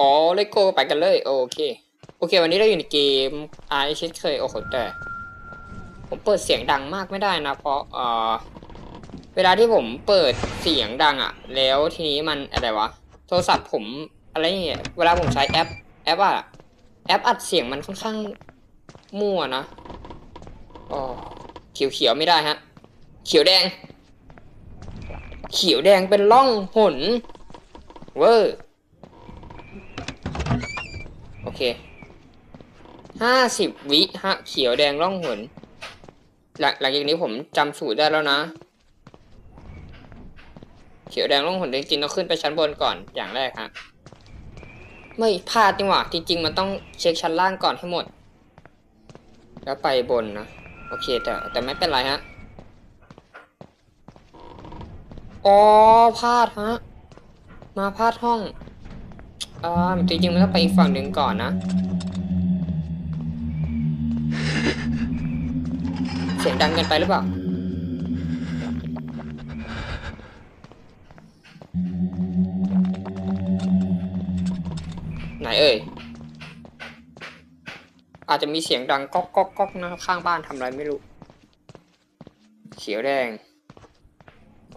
อ๋อเลโก้ไปกันเลยโอเค โอเค วันนี้เราอยู่ในเกมไอช่นเคยโอ้โหแต่ ผมเปิดเสียงดังมากไม่ได้นะ เพราะเออเวลาที่ผมเปิดเสียงดังอะ่ะ แล้วทีนี้มันอะไรวะ โทรศัพท์ผมอะไรเนี่ย เวลาผมใช้แอป แอปอะแอปอัดเสียงมันค่อนข้างมั่วนะอ๋อเขียวเขียวไม่ได้ฮะ เขียวแดง เขียวแดงเป็นร่องหนเวอร์ เคห้าสิบวิฮะเขียวแดงร่องหนหลังหลังจากนี้ผมจำสูตรได้แล้วนะ เขียวแดงร่องหนจริงๆต้องขึ้นไปชั้นบนก่อนอย่างแรกฮะไม่พลาดนี่หว่าจริง ๆ มันต้องเช็คชั้นล่างก่อนให้หมด แล้วไปบนนะโอเคแต่แต่ไม่เป็นไรฮะอ๋อพลาดฮะ มาพลาดห้อง อ่จริงๆมันต้องไปอีกฝั่งหนึ่งก่อนนะ เสียงดังเกินไปหรือเปล่า ไหนเอ่ย อาจจะมีเสียงดังก๊อกก๊อกก๊อกนะข้างบ้านทำอะไรไม่รู้ เขียวแดง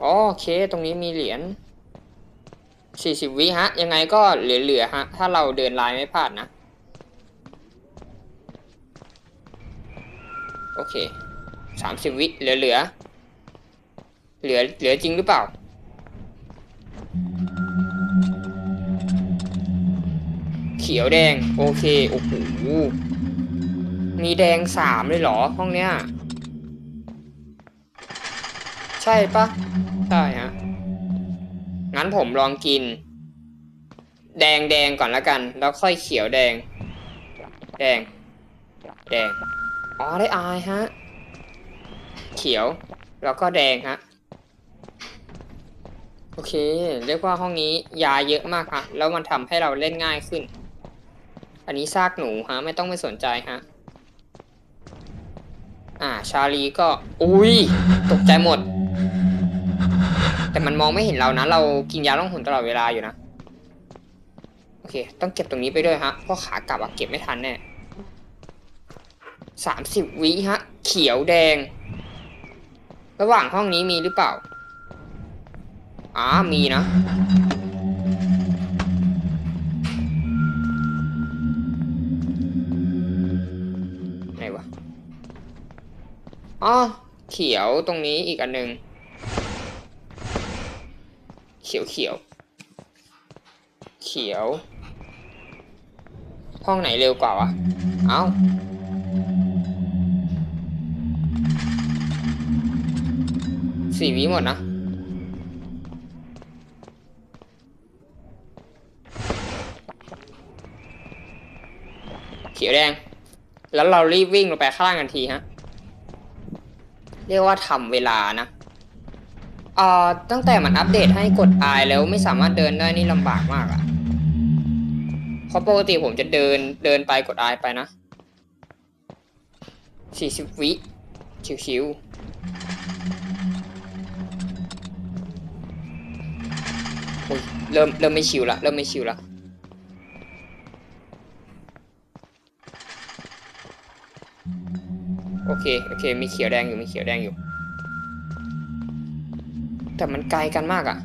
อ๋อโอเค ตรงนี้มีเหรียญ สี่สิบวิฮะ ยังไงก็เหลือๆฮะ ถ้าเราเดินลายไม่พลาดนะ โอเคสามสิบวิเหลือเหลือเหลือเหลือจริงหรือเปล่า เขียวแดง โอเค โอ้โหมีแดงสามเลยเหรอ ห้องเนี้ย ใช่ปะใช่ฮะ งั้นผมลองกิน แดงแดงก่อนละกัน แล้วค่อยเขียวแดง แดง แดง อ๋อได้อายฮะ เขียว แล้วก็แดงฮะ โอเค เรียกว่าห้องนี้ยาเยอะมากฮะ แล้วมันทำให้เราเล่นง่ายขึ้น อันนี้ซากหนูฮะ ไม่ต้องไปสนใจฮะ อ่า ชาลีก็ อุ้ย ตกใจหมด แต่มันมองไม่เห็นเรานะ เรากินยาล่องหนตลอดเวลาอยู่นะ โอเค ต้องเก็บตรงนี้ไปด้วยฮะ เพราะขากลับอะเก็บไม่ทันแน่สามสิบวิฮะ เขียวแดง ระหว่างห้องนี้มีหรือเปล่าอ่ามีนะ ไหนวะ อ๋อ เขียวตรงนี้อีกอันหนึ่ง ขียวเขียว เขียว ห้องไหนเร็วกว่าวะ เอ้าสี่วิหมดนะเขียวแดง แล้วเรารีบวิ่งลงไปข้างล่างทันทีฮะ เรียกว่าทำเวลานะ เอ่อตั้งแต่มันอัปเดตให้กด I แล้วไม่สามารถเดินได้นี่ลำบากมากอะเพราะปกติผมจะเดินเดินไปกด I ไปนะสี่สิบวิชิวๆโอ้ยเริ่มเริ่มไม่ชิวละเริ่มไม่ชิวละโอเค โอเค มีเขียวแดงอยู่ มีเขียวแดงอยู่ แต่มันไกลกันมากอะ่ะ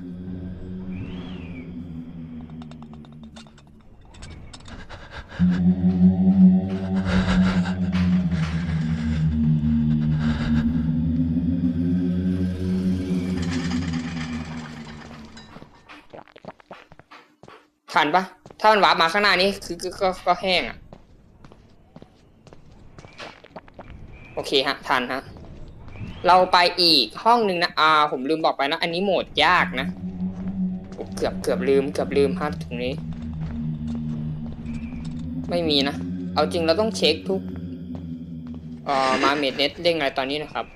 ทันปะถ้ามันวาร์ปมาข้างหน้านี้คือก็ก็แห้งอะ โอเคฮะ ทันฮะ เราไปอีกห้องหนึ่งนะอ่าผมลืมบอกไปนะ อันนี้โหมดยากนะเกือบเกือบลืมเกือบลืมฮะตรงนี้ ไม่มีนะ เอาจริงเราต้องเช็คทุกเอ่อมาเมดเน็ตเด้งอะไรตอนนี้นะครับ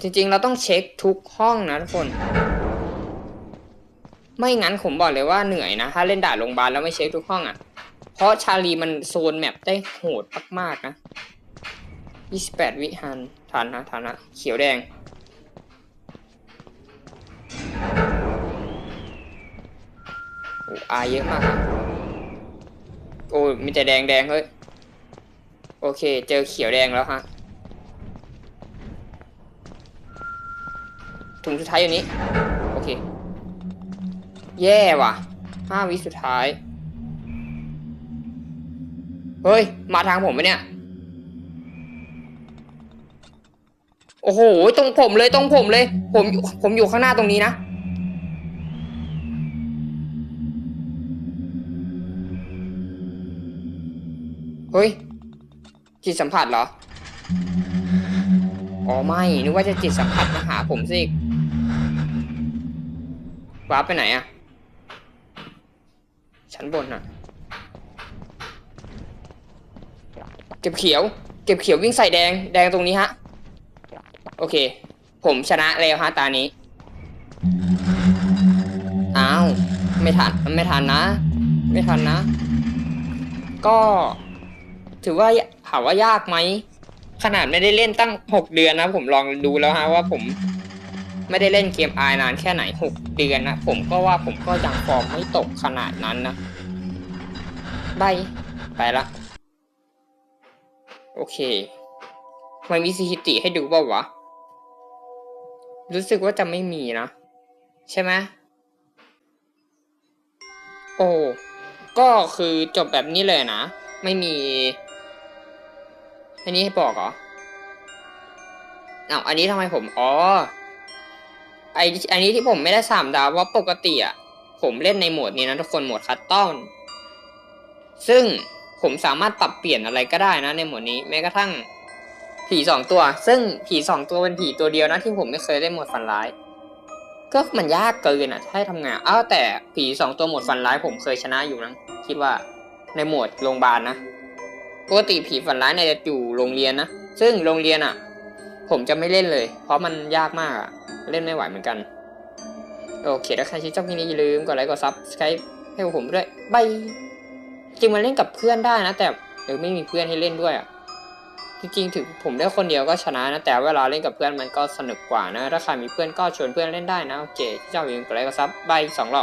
จริงๆ เราต้องเช็คทุกห้องนะทุกคน ไม่งั้นผมบอกเลยว่าเหนื่อยนะ ถ้าเล่นด่านโรงพยาบาลแล้วไม่เช็คทุกห้องอะ่ะ เพราะชาลีมันโซนแมปได้โหดมากๆนะ 28วิหันทันนะทันนะเขียวแดง โอ้อาเยอะมากโอ้มีแต่แดงแดงเฮ้ย โอเค เจอเขียวแดงแล้วฮะ ถุงสุดท้ายอยู่นี้ โอเค แย่ว่ะห้าวิสุดท้าย เฮ้ย มาทางผมไหมเนี่ย โอ้โหตรงผมเลยตรงผมเลย ผมผมอยู่ข้างหน้าตรงนี้นะเฮ้ยจิตสัมผัสเหรอ อ๋อไม่นึกว่าจะจิตสัมผัสมาหาผมสิวาไปไหนอะชั้นบนอะเก็บเขียว เก็บเขียววิ่งใส่แดงแดงตรงนี้ฮะ โอเค ผมชนะแล้วฮะตานี้ อ้าว ไม่ทัน ไม่ทันนะ ไม่ทันนะ ก็ ถือว่าถามว่ายากไหม ขนาดไม่ได้เล่นตั้งหกเดือนนะ ผมลองดูแล้วฮะว่าผมไม่ได้เล่นเกมอายนานแค่ไหนหกเดือนนะ ผมก็ว่าผมก็ยังฟอร์มไม่ตกขนาดนั้นนะบายไปละ โอเค มันมีสถิติให้ดูเปล่าวะ รู้สึกว่าจะไม่มีนะ ใช่ไหมโอ้ก็คือจบแบบนี้เลยนะ ไม่มี อันนี้ให้บอกเหรออ้าวอันนี้ทำไมผมอ๋อไออันนี้ที่ผมไม่ได้สามดาวเพราะปกติอะผมเล่นในโหมดนี้นะทุกคนโหมดคัตตอนซึ่งผมสามารถปรับเปลี่ยนอะไรก็ได้นะในโหมดนี้แม้กระทั่ง ผีสองตัว ซึ่งผีสองตัวเป็นผีตัวเดียวนะที่ผมไม่เคยเล่นโหมดฟันร้าย ก็มันยากเกินอะให้ทำงานอ้าวแต่ผีสองตัวหมดฟันร้าย ผมเคยชนะอยู่นะคิดว่าในหมวดโรงพยาบาลนะปกติผีฝันร้ายเนี่ยจะอยู่โรงเรียนนะซึ่งโรงเรียนอะ ผมจะไม่เล่นเลย เพราะมันยากมากอะเล่นไม่ไหวเหมือนกัน โอเคถ้าใครชื่นชอบคลิปนี้อย่าลืมกดไลค์กดซับสไครป์ให้ผมด้วยบายจริงมันเล่นกับเพื่อนได้นะ แต่เออไม่มีเพื่อนให้เล่นด้วยอะ จริงๆถึงผมได้คนเดียวก็ชนะนะแต่เวลาเล่นกับเพื่อนมันก็สนุกกว่านะถ้าใครมีเพื่อนก็ชวนเพื่อนเล่นได้นะโอเคที่ชอบอย่าลืมกดไลค์ก็ซับใบสองรอบ